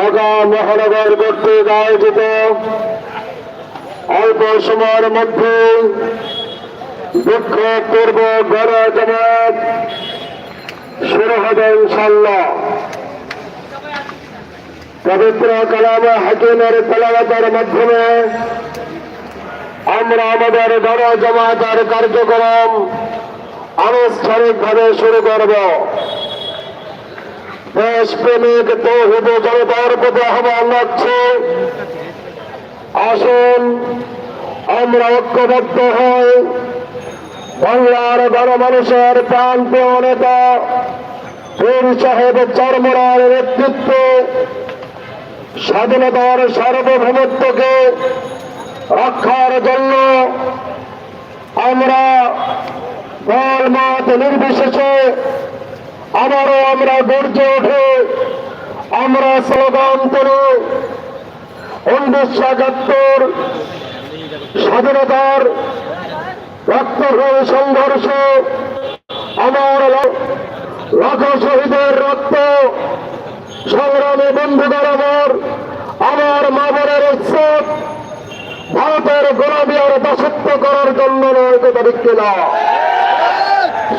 ঢাকা মহানগর কর্তৃক আয়োজিত অল্প সময়ের মধ্যে বিক্ষোভ পূর্ব গণ জামাত শুরু হবে ইনশাল্লাহ পবিত্র কালামে হাকিমের তেলাওয়াতের মাধ্যমে আমরা আমাদের গণ জামাতের কার্যক্রম আনুষ্ঠানিকভাবে শুরু করব। দেশপ্রেমিক তৌহিদ জনতার প্রতি আহ্বান রাখছে আসুন, আমরা ঐক্যবদ্ধ হই। বাংলার গণমানুষের প্রাণ প্রিয় নেতা পীর সাহেব চরমরার নেতৃত্বে স্বাধীনতার সার্বভৌমত্বকে রক্ষার জন্য আমরা দল মত নির্বিশেষে আবারও আমরা গর্জে উঠে আমরা স্লোগান তুলে উনিশশো একাত্তর স্বাধীনতার রক্তক্ষয়ী সংঘর্ষ, আমার ল- লাখ শহীদের রক্ত, সংগ্রামে বন্ধুদের আমার আমার মা বোনের উৎসব, ভারতের গোলামী আর দাসত্ব করার জন্য নয় কথা ঠিক কিনা।